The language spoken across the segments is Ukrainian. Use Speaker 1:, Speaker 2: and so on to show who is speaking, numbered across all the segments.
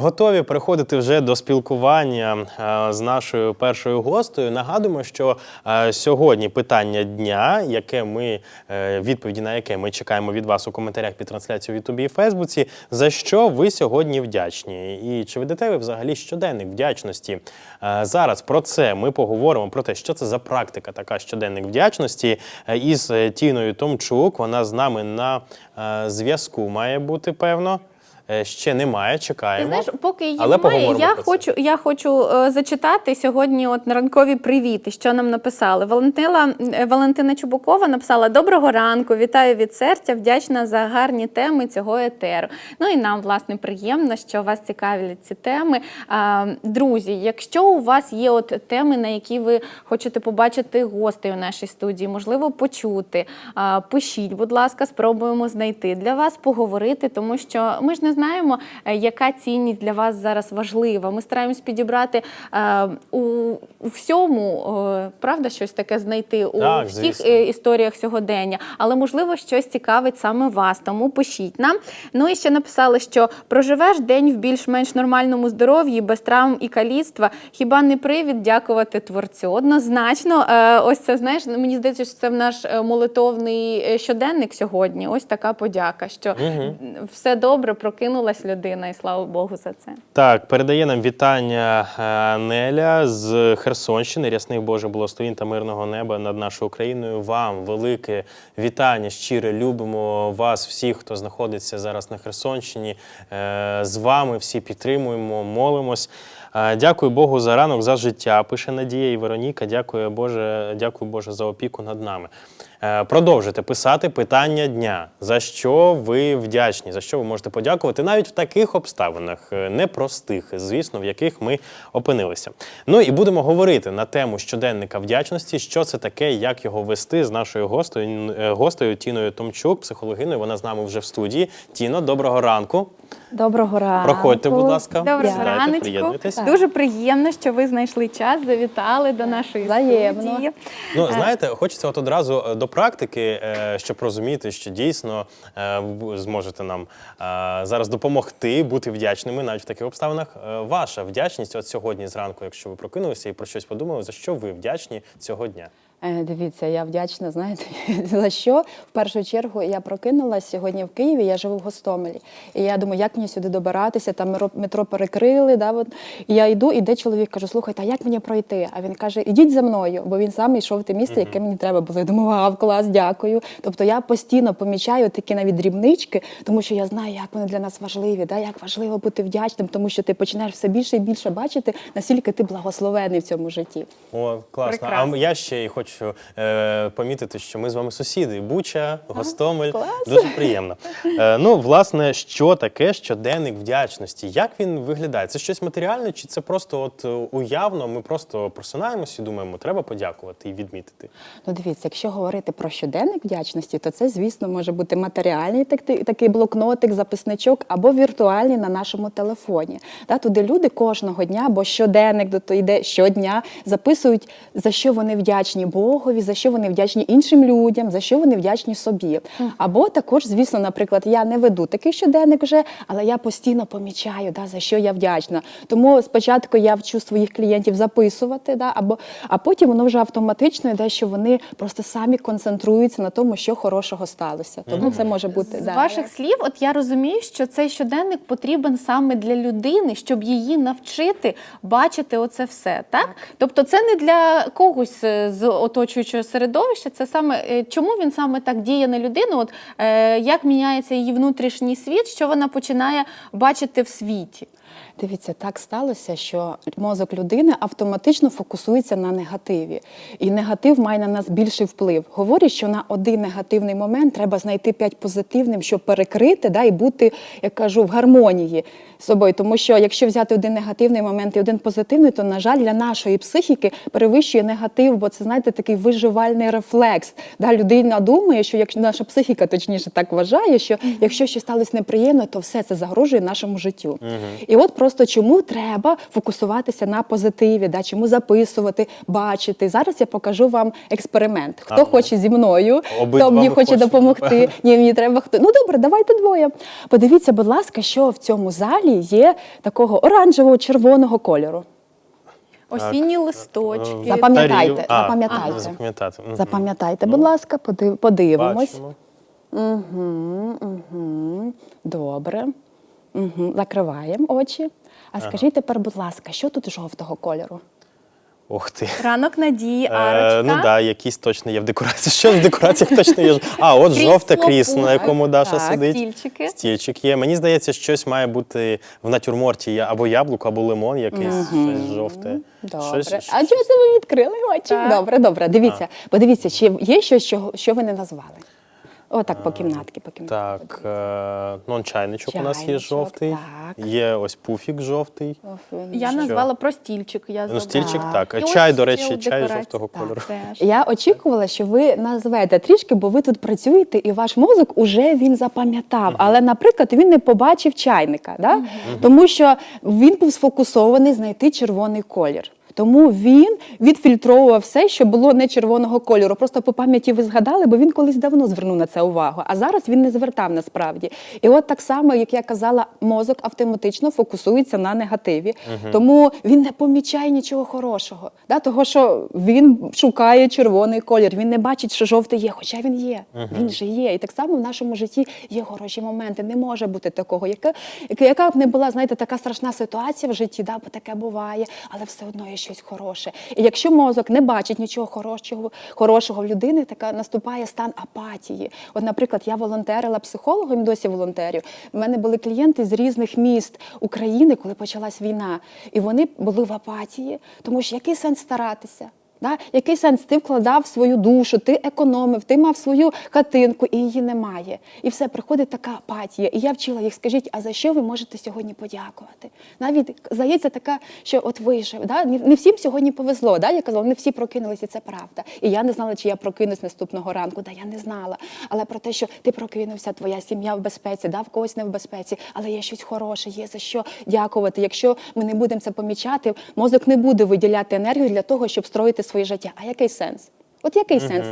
Speaker 1: Готові переходити вже до спілкування е, з нашою першою гостею. Нагадуємо, що е, сьогодні питання дня, яке ми е, відповіді на яке ми чекаємо від вас у коментарях під трансляцією в Ютубі і Фейсбуці. За що ви сьогодні вдячні? І чи ведете ви взагалі щоденник вдячності? Зараз про це ми поговоримо про те, що це за практика, така щоденник вдячності із Тіною Томчук. Вона з нами на зв'язку має бути певно. Е, Ще немає,
Speaker 2: Ти
Speaker 1: чекаємо.
Speaker 2: знаєш, поки її
Speaker 1: Але
Speaker 2: немає, я
Speaker 1: про це.
Speaker 2: хочу, я хочу е, зачитати сьогодні от на ранкові привіти, що нам написали. Валентина, е, Валентина Чубукова написала: Доброго ранку, вітаю від серця, вдячна за гарні теми цього етеру. Ну і нам, власне, приємно, що вас цікавлять ці теми. Друзі, якщо у вас є от теми, на які ви хочете побачити гостей у нашій студії, можливо, почути, пишіть, будь ласка, спробуємо знайти для вас поговорити, тому що ми ж не знаємо, е, яка цінність для вас зараз важлива. Ми стараємось підібрати е, у, у всьому, е, правда, щось таке знайти у
Speaker 1: Так,
Speaker 2: всіх
Speaker 1: звісно.
Speaker 2: історіях сьогодення, але можливо щось цікавить саме вас, тому пишіть нам. Ну і ще написали, що проживеш день в більш-менш нормальному здоров'ї, без травм і каліцтва. Хіба не привід дякувати творцю? Однозначно, ось це знаєш, мені здається, що це в наш молитовний щоденник сьогодні. Ось така подяка, що все добре, прокинулась людина, і слава Богу за це.
Speaker 1: Так, передає нам вітання е, Неля з Херсонщини. Рясних Боже благословінь та мирного неба над нашою Україною. Вам велике вітання, щире любимо вас, всіх, хто знаходиться зараз на Херсонщині. Е, З вами всі підтримуємо, молимось. Дякую Богу за ранок, за життя. Пише Надія і Вероніка. Дякую Боже, дякую Боже за опіку над нами. Е, Продовжуйте писати питання дня. За що ви вдячні? За що ви можете подякувати навіть в таких обставинах е, непростих, звісно, в яких ми опинилися. Ну і будемо говорити на тему щоденника вдячності, що це таке, як його вести з нашою гостею, е, гостею Тіною Томчук, психологиною. Вона з нами вже в студії. Тіно, доброго ранку.
Speaker 3: Доброго ранку.
Speaker 1: Проходьте, будь ласка.
Speaker 2: Доброго
Speaker 1: Сідайте,
Speaker 2: раночку.
Speaker 1: Приєднуйтесь.
Speaker 2: Дуже приємно, що ви знайшли час, завітали до нашої
Speaker 3: Взаємно.
Speaker 2: студії.
Speaker 1: Ну,
Speaker 2: Е,
Speaker 1: знаєте, хочеться от одразу е, до практики, е, щоб розуміти, що дійсно ви зможете нам зараз допомогти бути вдячними навіть в таких обставинах. Ваша вдячність от сьогодні зранку, якщо ви прокинулися і про щось подумали, за що ви вдячні цього дня?
Speaker 3: Е, Дивіться, я вдячна, знаєте, за що? В першу чергу я прокинулась сьогодні в Києві, я живу в Гостомелі. І я думаю, як мені сюди добиратися, там метро- метро перекрили. Да, от. І я йду, іде чоловік, кажу, слухайте, а як мені пройти? А він каже, ідіть за мною, бо він сам йшов в те місце, яке мені треба було. Я думаю, вау, клас, дякую. Тобто я постійно помічаю такі навіть дрібнички, тому що я знаю, як вони для нас важливі, да, як важливо бути вдячним, тому що ти починаєш все більше і більше бачити, наскільки ти благословений в цьому житті.
Speaker 1: О, класно.
Speaker 2: Прекрасно.
Speaker 1: А я ще й хочу е, помітити, що ми з вами сусіди. Буча, Гостомель.
Speaker 3: клас.
Speaker 1: Дуже приємно. Е, ну, власне, що таке щоденник вдячності? Як він виглядає? Це щось матеріальне, чи це просто от е, уявно? Ми просто просинаємося і думаємо, треба подякувати і відмітити.
Speaker 3: Ну, дивіться, якщо говорити про щоденник вдячності, то це, звісно, може бути матеріальний так- такий блокнотик, записничок або віртуальний на нашому телефоні. Да, туди люди кожного дня, бо щоденник до то йде щодня, записують, за що вони вдячні Богові, за що вони вдячні іншим людям, за що вони вдячні собі. Або також, звісно, наприклад, я не веду такий щоденник вже, але я постійно помічаю, да, за що я вдячна. Тому спочатку я вчу своїх клієнтів записувати, да, або, а потім воно вже автоматично йде, що вони просто самі концентруються на тому, що хорошого сталося. Тому це може бути
Speaker 2: З
Speaker 3: да.
Speaker 2: ваших слів, от я розумію, що цей щоденник потрібен саме для людини, щоб її навчити бачити оце все. Так? Тобто, це не для когось е, з оточуючого середовища, це саме е, чому він саме так діє на людину, от е, як міняється її внутрішній світ, що вона починає бачити в світі.
Speaker 3: Дивіться, так сталося, що мозок людини автоматично фокусується на негативі, і негатив має на нас більший вплив. Говорять, що на один негативний момент треба знайти п'ять позитивним, щоб перекрити да, і бути, як кажу, в гармонії з собою. Тому що якщо взяти один негативний момент і один позитивний, то на жаль, для нашої психіки перевищує негатив, бо це знаєте такий виживальний рефлекс. Да, людина думає, що якщо наша психіка точніше так вважає, що якщо щось сталося неприємно, то все це загрожує нашому життю. І от просто чому треба фокусуватися на позитиві, да? чому записувати, бачити. Зараз я покажу вам експеримент. Хто
Speaker 1: Ага.
Speaker 3: хоче зі мною, хто мені хоче допомогти. Ні, мені треба хто. Ну добре, давайте двоє. Подивіться, будь ласка, що в цьому залі є такого оранжевого червоного кольору.
Speaker 2: Осінні листочки.
Speaker 1: Е,
Speaker 3: Запам'ятайте,
Speaker 1: А,
Speaker 3: запам'ятайте.
Speaker 1: запам'ятати.
Speaker 3: Запам'ятайте, будь ласка, подивимось.
Speaker 1: Бачимо.
Speaker 3: Угу, угу. Добре. Угу. Закриваємо очі. А скажіть тепер, будь ласка, що тут жовтого кольору?
Speaker 1: Ух ти.
Speaker 2: Ранок надії,
Speaker 1: Е, ну так, да, якісь точно є в декорації. Що в декораціях точно є? А, от
Speaker 2: Крісло,
Speaker 1: жовте крісло, на якому Даша
Speaker 3: Так,
Speaker 1: сидить.
Speaker 2: стільчики.
Speaker 1: Стільчик є. Мені здається, щось має бути в натюрморті або яблуко, або лимон якийсь, щось жовте.
Speaker 3: Добре.
Speaker 1: Щось,
Speaker 3: А чого це ви відкрили очі?
Speaker 2: Так.
Speaker 3: Добре, добре. Дивіться, подивіться, чи є щось, що, що ви не назвали? Отак, по кімнатки, по кімнатки.
Speaker 1: Так, е, ну, чайничок у нас є
Speaker 3: Чайничок,
Speaker 1: жовтий.
Speaker 3: так.
Speaker 1: Є ось пуфік жовтий.
Speaker 2: Я
Speaker 1: Що?
Speaker 2: назвала про стільчик. Я
Speaker 1: Ну,
Speaker 2: забула.
Speaker 1: стільчик так.
Speaker 2: І ось
Speaker 1: Чай, до
Speaker 2: ще
Speaker 1: речі, чай жовтого
Speaker 2: Так,
Speaker 1: кольору.
Speaker 2: теж.
Speaker 3: Я очікувала, що ви назвете трішки, бо ви тут працюєте, і ваш мозок уже він запам'ятав. Але, наприклад, він не побачив чайника, да? тому що він був сфокусований знайти червоний колір. Тому він відфільтровував все, що було не червоного кольору. Просто по пам'яті ви згадали, бо він колись давно звернув на це увагу. А зараз він не звертав насправді. І от так само, як я казала, мозок автоматично фокусується на негативі. Тому він не помічає нічого хорошого. Да? Того, що він шукає червоний колір, він не бачить, що жовтий є, хоча він є. Він же є. І так само в нашому житті є хороші моменти. Не може бути такого. Яка, яка б не була, знаєте, така страшна ситуація в житті, да? бо таке буває, але все одно є щось хороше. І якщо мозок не бачить нічого хорошого, хорошого в людини, така наступає стан апатії. От, наприклад, я волонтерила психологом, досі волонтерю. У мене були клієнти з різних міст України, коли почалась війна, і вони були в апатії, тому що який сенс старатися? Да? Який сенс ти вкладав свою душу, ти економив, ти мав свою хатинку, і її немає. І все, приходить така апатія. І я вчила їх, скажіть, а за що ви можете сьогодні подякувати? Навіть здається, така, що от вижив. Да? Не всім сьогодні повезло. Да? Я казала, не всі прокинулися, це правда. І я не знала, чи я прокинусь наступного ранку. Да, я не знала. Але про те, що ти прокинувся, твоя сім'я в безпеці, да? в когось не в безпеці, але є щось хороше, є за що дякувати. Якщо ми не будемо це помічати, мозок не буде виділяти енергію для того, щоб строїти своє життя. А який сенс? От який сенс?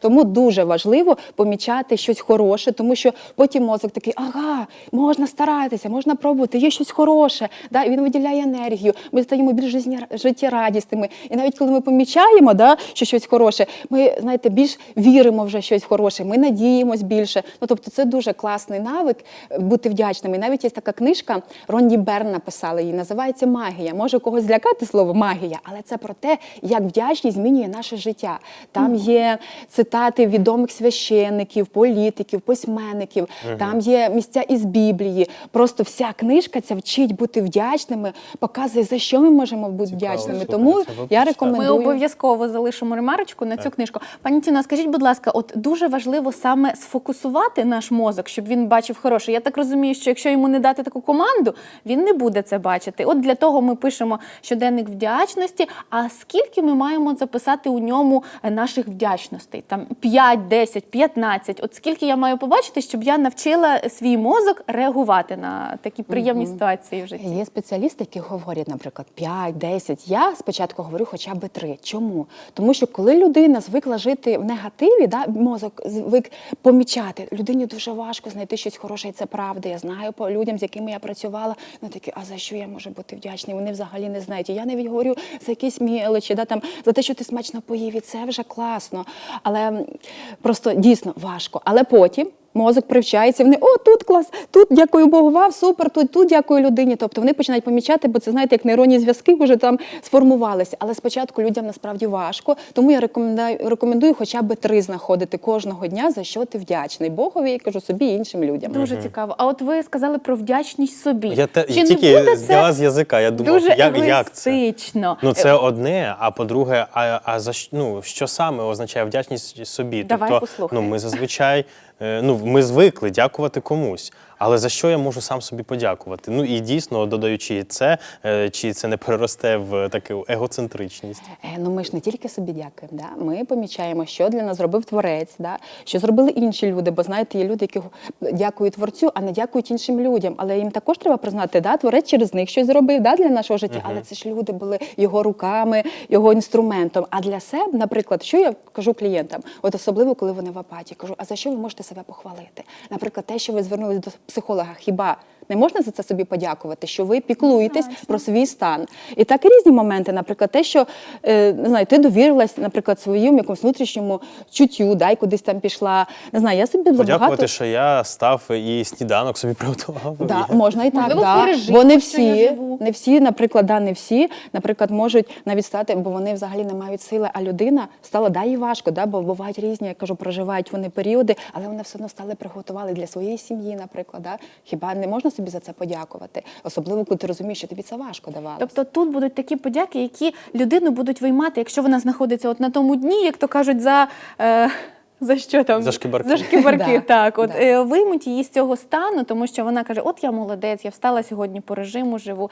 Speaker 3: Тому дуже важливо помічати щось хороше, тому що потім мозок такий, ага, можна старатися, можна пробувати, є щось хороше. Да? І він виділяє енергію, ми стаємо більш життєрадісними. І навіть коли ми помічаємо, да, що щось хороше, ми знаєте, більш віримо вже в щось хороше, ми надіємось більше. Ну тобто, це дуже класний навик е, бути вдячними. І навіть є така книжка, Ронді Берн написала її, називається Магія. Може когось злякати слово магія, але це про те, як вдячність змінює наше життя. Там є цитати відомих священників, політиків, письменників, там є місця із Біблії. Просто вся книжка ця вчить бути вдячними, показує, за що ми можемо бути
Speaker 1: Цікаво,
Speaker 3: вдячними.
Speaker 1: супер,
Speaker 3: Тому я
Speaker 1: почитали.
Speaker 2: Ми
Speaker 3: рекомендую.
Speaker 2: обов'язково залишимо ремарочку на цю книжку. Пані Тіно, скажіть, будь ласка, от дуже важливо саме сфокусувати наш мозок, щоб він бачив хороше. Я так розумію, що якщо йому не дати таку команду, він не буде це бачити. От для того ми пишемо щоденник вдячності. А скільки ми маємо записати у ньому наших вдячностей? Там 5, 10, 15. От скільки я маю побачити, щоб я навчила свій мозок реагувати на такі приємні ситуації в житті?
Speaker 3: Є спеціалісти, які говорять, наприклад, 5-10. Я спочатку говорю хоча б 3. Чому? Тому що коли людина звикла жити в негативі, да, мозок звик помічати, людині дуже важко знайти щось хороше, і це правда. Я знаю по людям, з якими я працювала, ну такі, а за що я можу бути вдячний? Вони взагалі не знають. І я навіть говорю за якісь мілочі, да, там, за те, що ти смачно поїв, і це вже класно. Але просто дійсно важко. Але потім. Мозок привчається, вони о, тут клас, тут дякую Богу, вау, супер, тут, тут дякую людині. Тобто вони починають помічати, бо це знаєте, як нейронні зв'язки вже там сформувалися. Але спочатку людям насправді важко. Тому я рекомендую, рекомендую хоча б три знаходити кожного дня, за що ти вдячний Богові, я кажу собі і іншим людям.
Speaker 2: Дуже цікаво. А от ви сказали про вдячність собі.
Speaker 1: Я те,
Speaker 2: Чи не буде це
Speaker 1: з язика. Я думав,
Speaker 2: дуже
Speaker 1: як, як це? Ну, це одне, а по-друге, а, а за що- ну, що саме означає вдячність собі?
Speaker 2: Давай
Speaker 1: тобто,
Speaker 2: послухаємо.
Speaker 1: ну, ми зазвичай, е, ну, ми звикли дякувати комусь. Але за що я можу сам собі подякувати? Ну і дійсно, додаючи це, е, чи це не переросте в таку егоцентричність?
Speaker 3: Е, Ну ми ж не тільки собі дякуємо. Да? Ми помічаємо, що для нас зробив творець, да? що зробили інші люди. Бо знаєте, є люди, які дякують творцю, а не дякують іншим людям. Але їм також треба признати, да? творець через них щось зробив да? для нашого життя. Але це ж люди були його руками, його інструментом. А для себе, наприклад, що я кажу клієнтам, от особливо коли вони в апатії, кажу, а за що ви можете себе похвалити? Наприклад, те, що ви звернулись до психолога, хіба не можна за це собі подякувати, що ви піклуєтесь про свій стан. І так і різні моменти, наприклад, те, що е, не знаю, ти довірилась, наприклад, своїм якомусь внутрішньому чуттю, да, і кудись там пішла. Не знаю, я собі
Speaker 1: Подякувати,
Speaker 3: забагато.
Speaker 1: що я став і сніданок собі приготував.
Speaker 3: Да,
Speaker 1: І-
Speaker 3: можна і так, да. бо не всі, не всі, наприклад, да, не всі, наприклад, можуть навіть стати, бо вони взагалі не мають сили, а людина стала, да, їй важко, да, бо бувають різні, я кажу, проживають вони періоди, але вони все одно стали приготували для своєї сім'ї, наприклад. Да? Хіба не можна собі за це подякувати? Особливо, коли ти розумієш, що тобі це важко давати.
Speaker 2: Тобто тут будуть такі подяки, які людину будуть виймати, якщо вона знаходиться от на тому дні, як то кажуть, за. Е... За що там?
Speaker 1: За шкибарки.
Speaker 2: За шкибарки, так. От
Speaker 3: да.
Speaker 2: е, виймуть її з цього стану, тому що вона каже: От я молодець, я встала сьогодні по режиму, живу.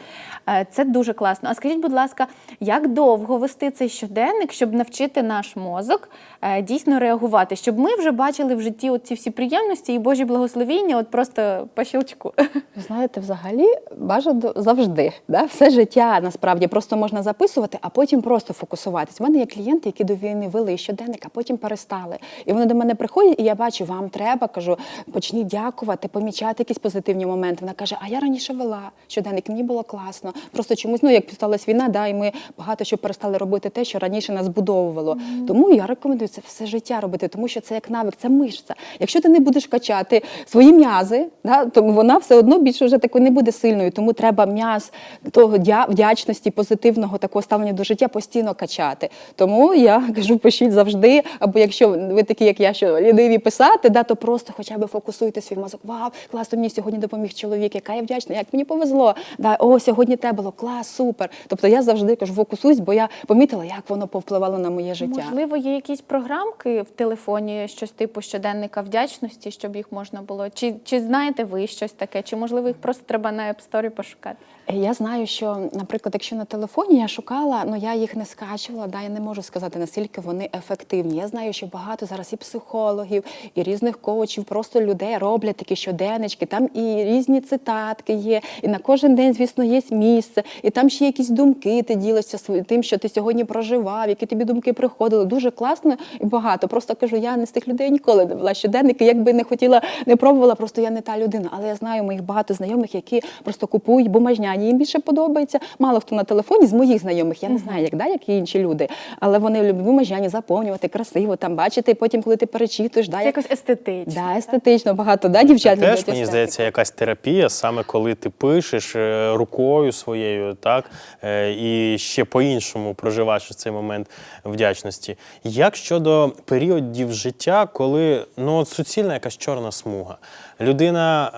Speaker 2: Е, це дуже класно. А скажіть, будь ласка, як довго вести цей щоденник, щоб навчити наш мозок е, дійсно реагувати, щоб ми вже бачили в житті от ці всі приємності і Божі благословіння, от просто по щелчку.
Speaker 3: Ви знаєте, взагалі бажано завжди. Да? Все життя насправді просто можна записувати, а потім просто фокусуватись. У мене є клієнти, які до війни вели щоденник, а потім перестали. І вони до мене приходять, і я бачу, вам треба, кажу, почніть дякувати, помічати якісь позитивні моменти. Вона каже: А я раніше вела щоденник, мені було класно. Просто чомусь, ну як сталася війна, да, і ми багато що перестали робити те, що раніше нас збудовувало. Тому я рекомендую це все життя робити, тому що це як навик, це мишця. Якщо ти не будеш качати свої м'язи, да, то вона все одно більше вже такою не буде сильною. Тому треба м'яз того вдячності, позитивного такого ставлення до життя постійно качати. Тому я кажу, пишіть завжди. Або якщо ви такі, як я, що ліниві писати, да, то просто хоча б фокусуйте свій мозок. Вау, класно, мені сьогодні допоміг чоловік, яка я вдячна, як мені повезло. Да, о, сьогодні те було клас, супер. Тобто я завжди кажу, фокусуюсь, бо я помітила, як воно повпливало на моє життя.
Speaker 2: Можливо, є якісь програмки в телефоні, щось типу щоденника вдячності, щоб їх можна було. Чи, чи знаєте ви щось таке? Чи можливо їх просто треба на App Store пошукати?
Speaker 3: Я знаю, що, наприклад, якщо на телефоні я шукала, ну я їх не скачувала, да, я не можу сказати, наскільки вони ефективні. Я знаю, що багато зараз і психологів, і різних коучів, просто людей роблять такі щоденнички. Там і різні цитатки є, і на кожен день, звісно, є місце, і там ще якісь думки. Ти ділишся тим, що ти сьогодні проживав, які тобі думки приходили. Дуже класно і багато. Просто кажу, я не з тих людей ніколи не була щоденники, якби не хотіла, не пробувала, просто я не та людина. Але я знаю моїх багато знайомих, які просто купують бумажняні. Їм більше подобається. Мало хто на телефоні з моїх знайомих. Я не знаю, як да, як і інші люди. Але вони люблять бумажняні заповнювати красиво, там бачити. Потім, коли ти перечитуєш, да,
Speaker 2: Це
Speaker 3: як
Speaker 2: якось естетично.
Speaker 3: да, естетично багато. Да, дівчат
Speaker 1: Теж мені здається, якась терапія, саме коли ти пишеш е, рукою своєю, так е, і ще по-іншому проживаєш цей момент вдячності. Як щодо періодів життя, коли ну от суцільна якась чорна смуга, людина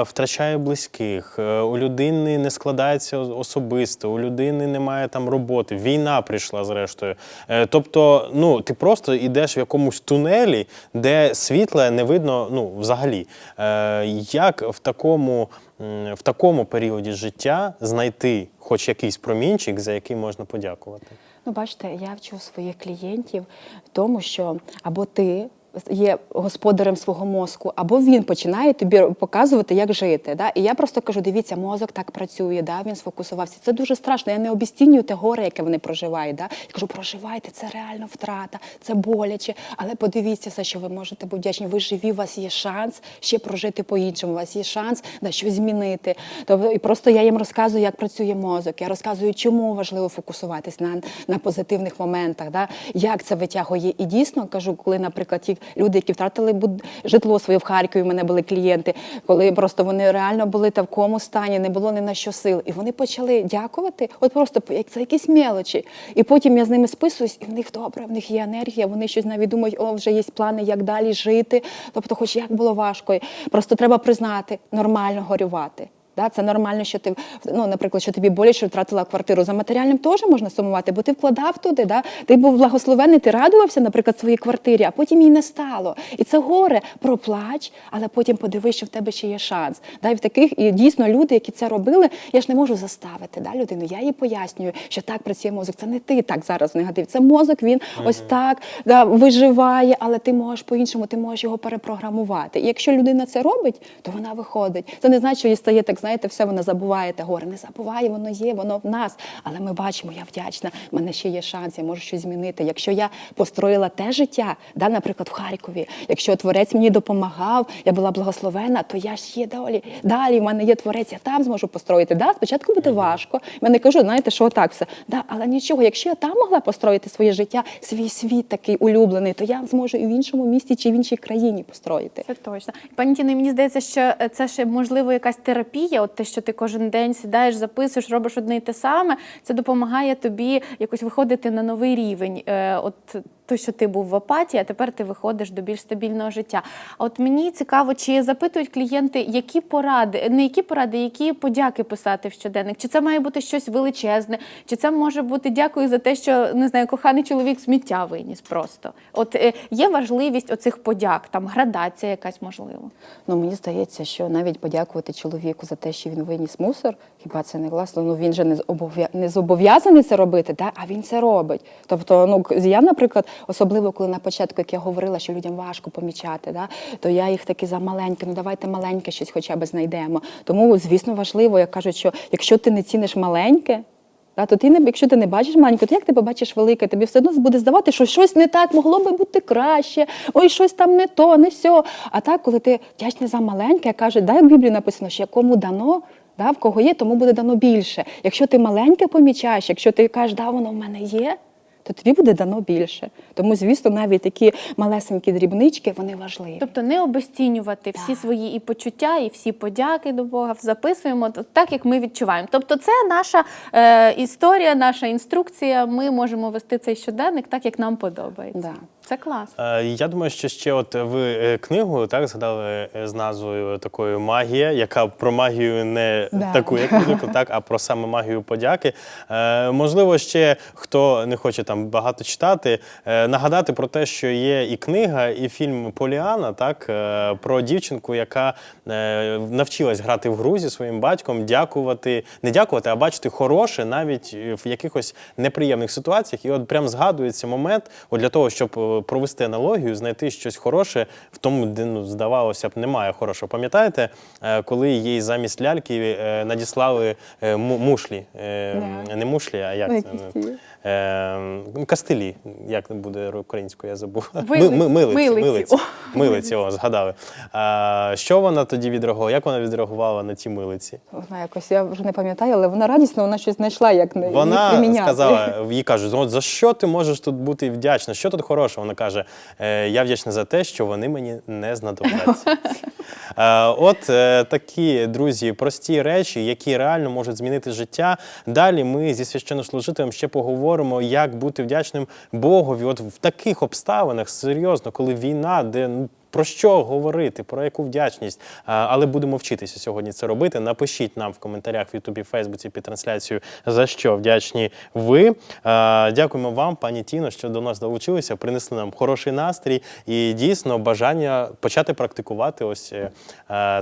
Speaker 1: е, втрачає близьких, е, у людини не складається особисто, у людини немає там роботи, війна прийшла зрештою. Е, тобто, ну ти просто йдеш в якомусь тунелі, де світла не видно ну, взагалі. Е, як в такому, в такому періоді життя знайти хоч якийсь промінчик, за який можна подякувати?
Speaker 3: Ну, бачите, я вчу своїх клієнтів тому, що або ти є господарем свого мозку, або він починає тобі показувати, як жити. Да? І я просто кажу: дивіться, мозок так працює, да? він сфокусувався. Це дуже страшно. Я не обістінюю те горе, яке вони проживають. Да? Я кажу, проживайте, це реально втрата, це боляче. Але подивіться все, що ви можете бути вдячні. Ви живі, у вас є шанс ще прожити по-іншому. У вас є шанс да, щось змінити. Тобто, і просто я їм розказую, як працює мозок. Я розказую, чому важливо фокусуватись на, на позитивних моментах, да? як це витягує. І дійсно кажу, коли, наприклад, люди, які втратили буд- житло своє в Харкові, у мене були клієнти, коли просто вони реально були в такому стані, не було ні на що сил. І вони почали дякувати, от просто як це якісь мелочі. І потім я з ними списуюсь, і в них добре, в них є енергія, вони щось навіть думають, о, вже є плани, як далі жити. Тобто, хоч як було важко. Просто треба признати, нормально горювати. Да, це нормально, що ти ну, наприклад, що тобі боляче, втратила квартиру. За матеріальним теж можна сумувати, бо ти вкладав туди. Да? Ти був благословений, ти радувався, наприклад, своїй квартирі, а потім їй не стало. І це горе проплач, але потім подивись, що в тебе ще є шанс. Да? І в таких і дійсно люди, які це робили, я ж не можу заставити да, людину. Я їй пояснюю, що так працює мозок. Це не ти так зараз негатив. Це мозок, він ось так да, виживає, але ти можеш по-іншому, ти можеш його перепрограмувати. І якщо людина це робить, то вона виходить. Це не значить, що їй стає так, знаєте, все вона забуваєте. горе. Не забуває, воно є, воно в нас. Але ми бачимо, я вдячна, в мене ще є шанс, я можу щось змінити. Якщо я построїла те життя, да, наприклад, в Харкові, якщо творець мені допомагав, я була благословена, то я ж є далі. Далі в мене є творець, я там зможу построїти. Да, спочатку буде важко. Я не кажу, знаєте, що так все. Да, але нічого, якщо я там могла построїти своє життя, свій світ такий улюблений, то я зможу і в іншому місті чи в іншій країні построїти.
Speaker 2: Це точно. Пані Тіно, мені здається, що е, це ще можливо якась терапія. От те, що ти кожен день сідаєш, записуєш, робиш одне й те саме. Це допомагає тобі якось виходити на новий рівень. Е, От то, що ти був в апатії, а тепер ти виходиш до більш стабільного життя. А от мені цікаво, чи запитують клієнти, які поради, не які поради, які подяки писати в щоденник? Чи це має бути щось величезне, чи це може бути дякую за те, що не знаю, коханий чоловік сміття виніс просто. От е, є важливість оцих подяк, там градація якась можливо.
Speaker 3: Ну мені здається, що навіть подякувати чоловіку за те, що він виніс мусор, хіба це не класно? Ну він же не зобов'я- не зобов'язаний це робити, да? а він це робить. Тобто, ну я, наприклад, особливо коли на початку, як я говорила, що людям важко помічати, да? то я їх таки за маленьке, ну давайте маленьке щось хоча б знайдемо. Тому, звісно, важливо, як кажуть, що якщо ти не ціниш маленьке. Да, то ти не, якщо ти не бачиш маленьку, то як ти побачиш велике? Тобі все одно буде здавати, що щось не так, могло би бути краще, ой, щось там не то, не сьо. А так, коли ти вдячний за маленьке, каже, да, як в Біблії написано, що кому дано, да, в кого є, тому буде дано більше. Якщо ти маленьке помічаєш, якщо ти кажеш, да, воно в мене є, то тобі буде дано більше. Тому, звісно, навіть такі малесенькі дрібнички, вони важливі.
Speaker 2: Тобто не обесцінювати всі свої і почуття, і всі подяки до Бога записуємо так, як ми відчуваємо. Тобто, це наша е, історія, наша інструкція. Ми можемо вести цей щоденник так, як нам подобається.
Speaker 3: Да.
Speaker 2: Це клас.
Speaker 1: Е, Я думаю, що ще от ви е, книгу так згадали е, з назвою такою магія, яка про магію не
Speaker 3: Да.
Speaker 1: таку, як звикли, так, а про саме магію подяки. Можливо, ще хто не хоче там багато читати, нагадати про те, що є і книга, і фільм Поліана, так про дівчинку, яка навчилась грати в гру зі своїм батьком, дякувати, не дякувати, а бачити хороше навіть в якихось неприємних ситуаціях. І от прям згадується момент, от для того, щоб провести аналогію, знайти щось хороше в тому, де ну, здавалося б, немає хорошого. Пам'ятаєте, е, коли їй замість ляльки е, надіслали е, мушлі, не мушлі, а як
Speaker 3: Ну,
Speaker 1: це?
Speaker 3: Якісь ті.
Speaker 1: Е, ну, як буде українською, я забув.
Speaker 2: Вилиці.
Speaker 1: Ми- ми- Милиці,
Speaker 2: Милиці.
Speaker 1: милиці,
Speaker 2: О,
Speaker 1: милиці, о, згадали. А, що вона тоді відреагувала? Як вона відреагувала на ті милиці?
Speaker 3: Вона якось, я вже не пам'ятаю, але вона радісно, вона щось знайшла, як не
Speaker 1: Вона
Speaker 3: приміняти.
Speaker 1: сказала, їй кажуть, от за що ти можеш тут бути вдячна? Що тут хорошого? Вона каже: «Е, я вдячна за те, що вони мені не знадобляться. Е, От е, такі друзі, прості речі, які реально можуть змінити життя. Далі ми зі священнослужителем ще поговоримо, як бути вдячним Богові. От в таких обставинах серйозно, коли війна, де ну, про що говорити, про яку вдячність. Але будемо вчитися сьогодні це робити. Напишіть нам в коментарях в Ютубі, Фейсбуці під трансляцією, за що вдячні ви. Дякуємо вам, пані Тіно, що до нас долучилися, принесли нам хороший настрій і дійсно бажання почати практикувати ось е,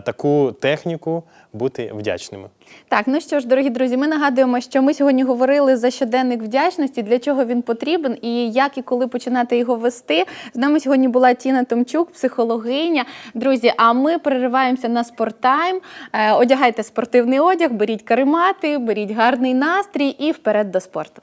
Speaker 1: таку техніку, бути вдячними.
Speaker 2: Так, ну що ж, дорогі друзі, ми нагадуємо, що ми сьогодні говорили за щоденник вдячності, для чого він потрібен і як і коли починати його вести. З нами сьогодні була Тіна Томчук, психологиня. Друзі, а ми перериваємося на спорттайм. Е, Одягайте спортивний одяг, беріть каремати, беріть гарний настрій і вперед до спорту.